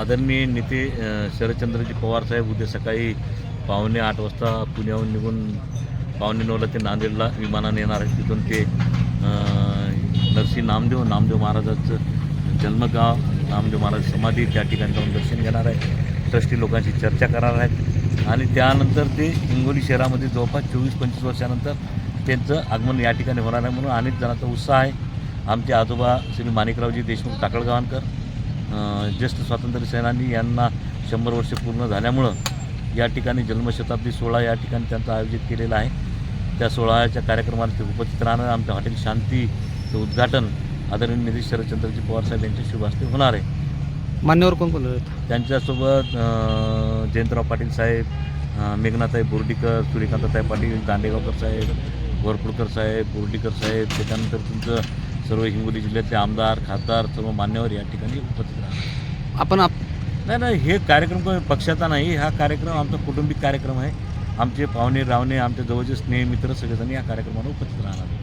आदरणीय नेते शरदचंद्रजी पवार साहेब उद्या सकाळी पावणे आठ वाजता पुण्याहून निघून पावणे नऊला ते नांदेडला विमानाने येणार आहेत. तिथून ते नरसिंह नामदेव नामदेव महाराजाचं जन्मगाव नामदेव महाराज समाधी त्या ठिकाणी जाऊन दर्शन घेणार आहे ट्रस्टी लोकांशी चर्चा करणार आहेत. आणि त्यानंतर ते हिंगोली शहरामध्ये जवळपास चोवीस पंचवीस वर्षानंतर त्यांचं आगमन या ठिकाणी होणार आहे म्हणून अनेक जणांचा उत्साह आहे. आमचे आजोबा श्री माणिकरावजी देशमुख टाकळगावांकर ज्येष्ठ स्वातंत्र्य सेनानी यांना शंभर वर्ष पूर्ण झाल्यामुळं या ठिकाणी जन्मशताब्दी सोहळा या ठिकाणी त्यांचा आयोजित केलेला आहे. त्या सोहळ्याच्या कार्यक्रमाला ते उपस्थित राहणार आमच्या हॉटेल शांतीचं उद्घाटन आदरणीय निधी शरदचंद्रजी पवारसाहेब यांच्या शुभ हस्ते होणार आहे. मान्यवर कोण कोण त्यांच्यासोबत जयंतराव पाटील साहेब अ, मेघनाताई बोर्डीकर सूर्यकांतताई पाटील दांडेगावकर साहेब वरपुडकर साहेब बोर्डीकर साहेब त्याच्यानंतर तुमचं सर्व हिंगोली जिल्ह्यातले आमदार खासदार सर्व मान्यवर या ठिकाणी उपस्थित राहणार. आपण आप नाही नाही हे कार्यक्रम पक्षाचा नाही हा कार्यक्रम आमचा कौटुंबिक कार्यक्रम आहे. आमचे पाहुणे रावणे आमच्या जवळचे स्नेह मित्र सगळेजण या कार्यक्रमाला उपस्थित राहणार.